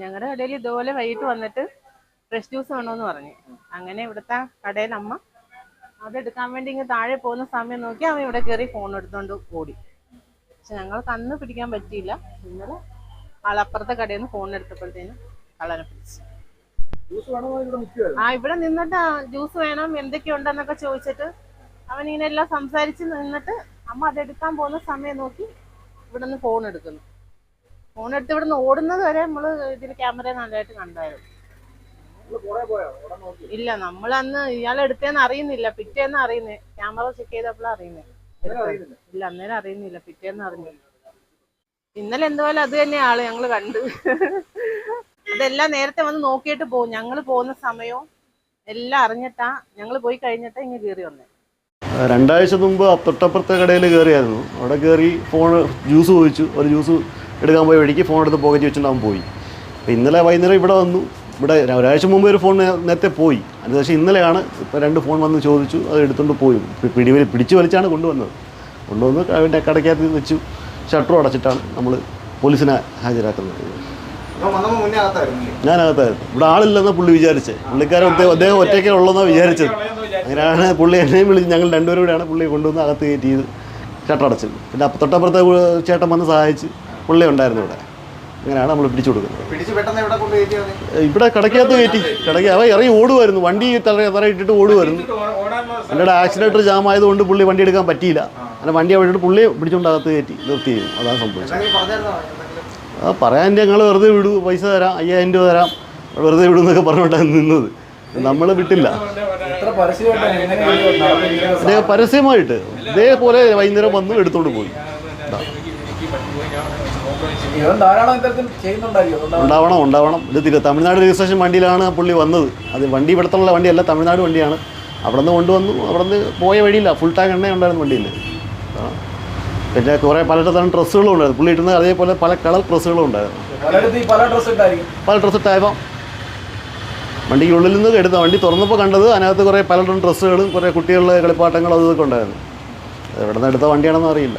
ഞങ്ങളുടെ കടയിൽ ഇതുപോലെ വൈകിട്ട് വന്നിട്ട് ഫ്രഷ് ജ്യൂസ് വേണമെന്ന് പറഞ്ഞു. അങ്ങനെ ഇവിടുത്തെ കടയിൽ അമ്മ അതെടുക്കാൻ വേണ്ടി ഇങ്ങ് താഴെ പോകുന്ന സമയം നോക്കി അവൻ ഇവിടെ കയറി ഫോൺ എടുത്തോണ്ട് ഓടി. പക്ഷെ ഞങ്ങൾക്ക് അന്ന് പിടിക്കാൻ പറ്റിയില്ല. ഇന്നലെ ആളപ്പുറത്തെ കടയിൽ നിന്ന് ഫോൺ എടുത്തപ്പോഴത്തേനും കള്ളനെ പിടിച്ചു. ആ ഇവിടെ നിന്നിട്ട് ജ്യൂസ് വേണം എന്തൊക്കെയുണ്ടെന്നൊക്കെ ചോദിച്ചിട്ട് അവൻ ഇങ്ങനെ എല്ലാം സംസാരിച്ച് നിന്നിട്ട് അമ്മ അതെടുക്കാൻ പോകുന്ന സമയം നോക്കി ഇവിടെ നിന്ന് ഫോൺ എടുക്കുന്നു. ഫോൺ എടുത്ത് ഇവിടെ നിന്ന് ഓടുന്നത് വരെ നമ്മൾ ഇതിൽ ക്യാമറ നല്ലതായിട്ട് കണ്ടായിരുന്നു. ഇല്ല നമ്മൾ അന്ന് ഇയാൾ എടുത്തേന്ന് അറിയുന്നില്ല. പിറ്റേന്ന് അറിയുന്നേ. ക്യാമറ ചെക്ക് ചെയ്തപ്പോഴാണ് അറിയുന്നേ. അറിയുന്നില്ല. ഇല്ല അന്നേരം അറിയുന്നില്ല. പിറ്റേന്ന് അറിഞ്ഞു. ഇന്നലെ എന്തുപോലെ അത് തന്നെ ആൾ ഞങ്ങൾ കണ്ട്. അതെല്ലാം നേരത്തെ വന്ന് നോക്കിയിട്ട് പോകും. ഞങ്ങൾ പോകുന്ന സമയവും എല്ലാം അറിഞ്ഞിട്ടാ ഞങ്ങൾ പോയി കഴിഞ്ഞിട്ടാ ഇങ്ങനെ കയറി വന്നേ. രണ്ടാഴ്ച മുമ്പ് തൊട്ടപ്പുറത്തെ കടയിൽ കയറിയായിരുന്നു അവിടെ കയറി ഫോൺ ജ്യൂസ് ചോദിച്ചു ഒരു ജ്യൂസ് എടുക്കാൻ പോയി വഴിക്ക് ഫോൺ എടുത്ത് പോക്കറ്റ് വെച്ചിട്ട് അവൻ പോയി. അപ്പോൾ ഇന്നലെ വൈകുന്നേരം ഇവിടെ വന്നു. ഇവിടെ ഒരാഴ്ച മുമ്പ് ഒരു ഫോൺ നേരത്തെ പോയി. അതിനുശേഷം ഇന്നലെയാണ് ഇപ്പോൾ രണ്ട് ഫോൺ വന്ന് ചോദിച്ചു. അത് എടുത്തുകൊണ്ട് പോയി. പിടിവലി പിടി പിടിച്ചു വലിച്ചാണ് കൊണ്ടുവന്നത്. കൊണ്ടുവന്ന് അവന്റെ കടയ്ക്കകത്ത് വെച്ചു. ഷട്ടറും അടച്ചിട്ടാണ് നമ്മൾ പോലീസിനെ ഹാജരാക്കുന്നത്. ഞാനകത്തായിരുന്നു. ഇവിടെ ആളില്ലെന്ന് പുള്ളി വിചാരിച്ചത് പുള്ളിക്കാരൻ അദ്ദേഹം ഒറ്റയ്ക്ക് ഉള്ളതെന്നാണ് വിചാരിച്ചത്. അങ്ങനെയാണ് പുള്ളി എന്നെയും വിളിച്ച് ഞങ്ങൾ രണ്ടുപേരും കൂടെയാണ് പുള്ളിയെ കൊണ്ടുവന്ന് അകത്ത് കയറ്റി ചെയ്ത് ഷട്ടടച്ചത് പിന്നെ തൊട്ടപ്പുറത്തെ ചേട്ടൻ വന്ന് സഹായിച്ച് പുള്ളി ഉണ്ടായിരുന്നു ഇവിടെ. അങ്ങനെയാണ് നമ്മൾ പിടിച്ചു കൊടുക്കുന്നത്. ഇവിടെ കിടക്കാത്ത കയറ്റി. കിടക്കി അവ ഇറങ്ങി ഓടുമായിരുന്നു വണ്ടി തറ തറയിട്ടിട്ട് ഓടുമായിരുന്നു എന്റെ ആക്സിഡന്റ് ജാം ആയതുകൊണ്ട് പുള്ളി വണ്ടി എടുക്കാൻ പറ്റിയില്ല. അങ്ങനെ വണ്ടി അവിടെ പുള്ളി പുള്ളിയെ പിടിച്ചുകൊണ്ട് അകത്ത് കയറ്റി നിർത്തി അതാണ് സംഭവിച്ചത്. ആ പറയാൻ ഞങ്ങൾ വെറുതെ വിടൂ പൈസ തരാം അയ്യായിരം രൂപ തരാം. വെറുതെ വിടൂ എന്നൊക്കെ പറഞ്ഞുകൊണ്ടാണ് നിന്നത്. നമ്മൾ വിട്ടില്ല. പരസ്യമായിട്ട്. ഇതേപോലെ വൈകുന്നേരം വന്ന് എടുത്തോണ്ട് പോയി. ഉണ്ടാവണം ഉണ്ടാവണം. ഇത് തിരു തമിഴ്നാട് രജിസ്ട്രേഷൻ വണ്ടിയിലാണ് പുള്ളി വന്നത്. അത് വണ്ടി ഇവിടത്തുള്ള വണ്ടിയല്ല തമിഴ്നാട് വണ്ടിയാണ്. അവിടെ നിന്ന് കൊണ്ടുവന്നു. അവിടെ നിന്ന് പോയ വഴിയില്ല. ഫുൾ ടാങ്ക് എണ്ണ ഉണ്ടായിരുന്നു വണ്ടിയിൽ. പിന്നെ കുറേ പലയിടത്താണ് ഡ്രസ്സുകളും ഉണ്ടായിരുന്നു. പുള്ളി ഇട്ടുന്ന അതേപോലെ പല കളർ ഡ്രസ്സുകളും ഉണ്ടായിരുന്നു. ഈ പല ഡ്രസ്സ് ഉണ്ടായിരിക്കും പല ഡ്രസ്സ് ഇട്ടായപ്പം വണ്ടിക്കുള്ളിൽ നിന്ന് എടുത്ത വണ്ടി തുറന്നപ്പോൾ കണ്ടത് അതിനകത്ത് കുറേ പലയിടം ഡ്രസ്സുകളും കുറേ കുട്ടികളുടെ കളിപ്പാട്ടങ്ങളും അതും ഇതൊക്കെ ഉണ്ടായിരുന്നു. എവിടെ നിന്ന് എടുത്ത വണ്ടിയാണെന്ന് അറിയില്ല.